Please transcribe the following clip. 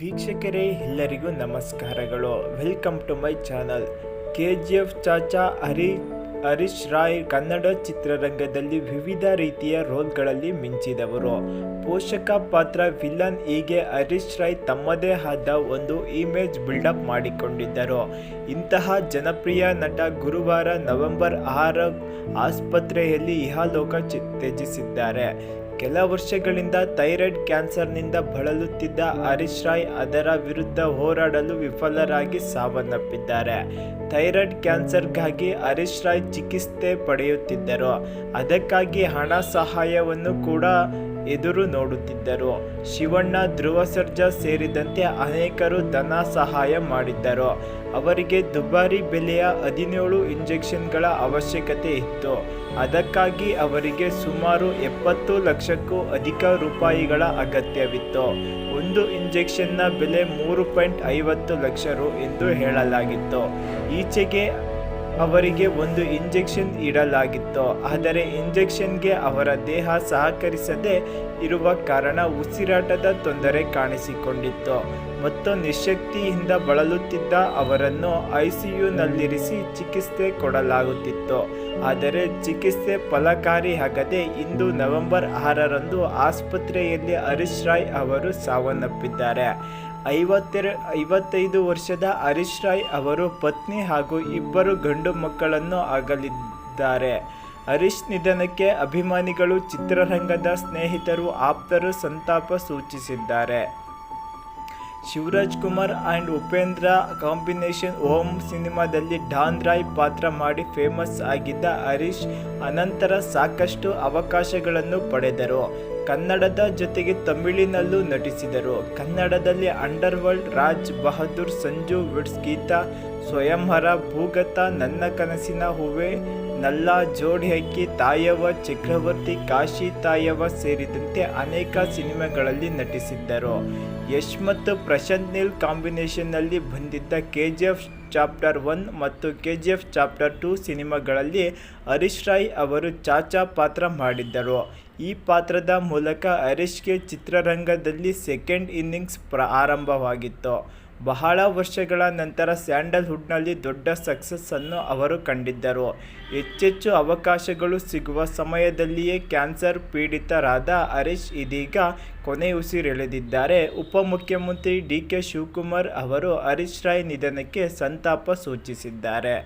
ವೀಕ್ಷಕರೇ, ಎಲ್ಲರಿಗೂ ನಮಸ್ಕಾರಗಳು. Welcome to my channel K G F Chacha Hari Harish Rai Kannada ಚಿತ್ರರಂಗದಲ್ಲಿ ವಿವಿಧ ರೀತಿಯ ರೋಲ್ಗಳಲ್ಲಿ ಮಿಂಚಿದವರು. ಪೋಷಕ ಪಾತ್ರ ವಿಲನ್ ಹೀಗೆ ಹರೀಶ್ ರಾಯ್ ತಮ್ಮದೇ ಆದ ಒಂದು ಇಮೇಜ್ ಬಿಲ್ಡಪ್ ಮಾಡಿಕೊಂಡಿದ್ದರು. ಇಂತಹ ಜನಪ್ರಿಯ ನಟ ಗುರುವಾರ ನವೆಂಬರ್ ಆರು ಆಸ್ಪತ್ರೆಯಲ್ಲಿ ಇಹಲೋಕ ಚಿ, ತ್ಯಜಿಸಿದ್ದಾರೆ. ಕೆಲ ವರ್ಷಗಳಿಂದ ಥೈರಾಯ್ಡ್ ಕ್ಯಾನ್ಸರ್ನಿಂದ ಬಳಲುತ್ತಿದ್ದ ಹರೀಶ್ ರಾಯ್ ಅದರ ವಿರುದ್ಧ ಹೋರಾಡಲು ವಿಫಲರಾಗಿ ಸಾವನ್ನಪ್ಪಿದ್ದಾರೆ. ಥೈರಾಯ್ಡ್ ಕ್ಯಾನ್ಸರ್ಗಾಗಿ ಹರೀಶ್ ರಾಯ್ ಚಿಕಿತ್ಸೆ ಪಡೆಯುತ್ತಿದ್ದರು. ಅದಕ್ಕಾಗಿ ಹಣ ಸಹಾಯವನ್ನು ಕೂಡ ಎದುರು ನೋಡುತ್ತಿದ್ದರು. ಶಿವಣ್ಣ ಧ್ರುವ ಸರ್ಜಾ ಸೇರಿದಂತೆ ಅನೇಕರು ಧನ ಸಹಾಯ ಮಾಡಿದ್ದರು. ಅವರಿಗೆ ದುಬಾರಿ ಬೆಲೆಯ ಹದಿನೇಳು ಇಂಜೆಕ್ಷನ್ಗಳ ಅವಶ್ಯಕತೆ ಇತ್ತು. ಅದಕ್ಕಾಗಿ ಅವರಿಗೆ ಸುಮಾರು ಎಪ್ಪತ್ತು ಲಕ್ಷಕ್ಕೂ ಅಧಿಕ ರೂಪಾಯಿಗಳ ಅಗತ್ಯವಿತ್ತು. ಒಂದು ಇಂಜೆಕ್ಷನ್ನ ಬೆಲೆ ಮೂರು ಪಾಯಿಂಟ್ ಐವತ್ತು ಲಕ್ಷ ರು ಎಂದು ಹೇಳಲಾಗಿತ್ತು. ಈಚೆಗೆ ಅವರಿಗೆ ಒಂದು ಇಂಜೆಕ್ಷನ್ ಇಡಲಾಗಿತ್ತು. ಆದರೆ ಇಂಜೆಕ್ಷನ್ಗೆ ಅವರ ದೇಹ ಸಹಕರಿಸದೆ ಇರುವ ಕಾರಣ ಉಸಿರಾಟದ ತೊಂದರೆ ಕಾಣಿಸಿಕೊಂಡಿತ್ತು. ಮತ್ತು ನಿಶಕ್ತಿಯಿಂದ ಬಳಲುತ್ತಿದ್ದ ಅವರನ್ನು ಐಸಿಯುನಲ್ಲಿರಿಸಿ ಚಿಕಿತ್ಸೆ ಕೊಡಲಾಗುತ್ತಿತ್ತು. ಆದರೆ ಚಿಕಿತ್ಸೆ ಫಲಕಾರಿಯಾಗದೆ ಇಂದು ನವೆಂಬರ್ ಆರರಂದು ಆಸ್ಪತ್ರೆಯಲ್ಲಿ ಹರೀಶ್ ರಾಯ್ ಅವರು ಸಾವನ್ನಪ್ಪಿದ್ದಾರೆ. ಐವತ್ತೆರ, ಐವತ್ತೈದು ವರ್ಷದ ಹರೀಶ್ ರಾಯ್ ಅವರು ಪತ್ನಿ ಹಾಗೂ ಇಬ್ಬರು ಗಂಡು ಮಕ್ಕಳನ್ನು ಆಗಲಿದ್ದಾರೆ. ಹರೀಶ್ ನಿಧನಕ್ಕೆ ಅಭಿಮಾನಿಗಳು ಚಿತ್ರರಂಗದ ಸ್ನೇಹಿತರು ಆಪ್ತರು ಸಂತಾಪ ಸೂಚಿಸಿದ್ದಾರೆ. ಶಿವರಾಜ್ ಕುಮಾರ್ ಆ್ಯಂಡ್ ಉಪೇಂದ್ರ ಕಾಂಬಿನೇಷನ್ ಓಂ ಸಿನಿಮಾದಲ್ಲಿ ಡಾನ್ ರಾಯ್ ಪಾತ್ರ ಮಾಡಿ ಫೇಮಸ್ ಆಗಿದ್ದ ಹರೀಶ್ ಅನಂತರ ಸಾಕಷ್ಟು ಅವಕಾಶಗಳನ್ನು ಪಡೆದರು. ಕನ್ನಡದ ಜೊತೆಗೆ ತಮಿಳಿನಲ್ಲೂ ನಟಿಸಿದರು. ಕನ್ನಡದಲ್ಲಿ ಅಂಡರ್ವರ್ಲ್ಡ್ ರಾಜ್ ಬಹದ್ದೂರ್, ಸಂಜು, ವಿಡ್ಸ್, ಗೀತಾ ಸ್ವಯಂವರ ಭೂಗತ ನನ್ನ ಕನಸಿನ ಹೂವೆ, ನಲ್ಲ ಜೋಡಿ ಹಕ್ಕಿ ತಾಯವ, ಚಕ್ರವರ್ತಿ ಕಾಶಿ ತಾಯವ ಸೇರಿದಂತೆ ಅನೇಕ ಸಿನಿಮಾಗಳಲ್ಲಿ ನಟಿಸಿದ್ದರು. ಯಶ್ ಮತ್ತು ಪ್ರಶಾಂತ್ ನೀಲ್ ಕಾಂಬಿನೇಷನ್ನಲ್ಲಿ ಬಂದಿದ್ದ K G F chapter one ಮತ್ತು K G F chapter two ಸಿನಿಮಾಗಳಲ್ಲಿ ಹರೀಶ್ ರಾಯ್ ಅವರು ಚಾಚಾ ಪಾತ್ರ ಮಾಡಿದ್ದರು. ಈ ಪಾತ್ರದ ಮೂಲಕ ಹರೀಶ್ಗೆ ಚಿತ್ರರಂಗದಲ್ಲಿ ಸೆಕೆಂಡ್ ಇನ್ನಿಂಗ್ಸ್ ಪ್ರಾರಂಭವಾಗಿತ್ತು ಬಹಳ ವರ್ಷಗಳ ನಂತರ ಸ್ಯಾಂಡಲ್ವುಡ್ನಲ್ಲಿ ದೊಡ್ಡ ಸಕ್ಸಸ್ಸನ್ನು ಅವರು ಕಂಡಿದ್ದರು. ಹೆಚ್ಚೆಚ್ಚು ಅವಕಾಶಗಳು ಸಿಗುವ ಸಮಯದಲ್ಲಿಯೇ ಕ್ಯಾನ್ಸರ್ ಪೀಡಿತರಾದ ಹರೀಶ್ ಇದೀಗ ಕೊನೆಯುಸಿರೆಳೆದಿದ್ದಾರೆ ಉಪಮುಖ್ಯಮಂತ್ರಿ ಡಿ ಕೆ ಶಿವಕುಮಾರ್ ಅವರು ಹರೀಶ್ ರಾಯ್ ನಿಧನಕ್ಕೆ ಸಂತಾಪ ಸೂಚಿಸಿದ್ದಾರೆ.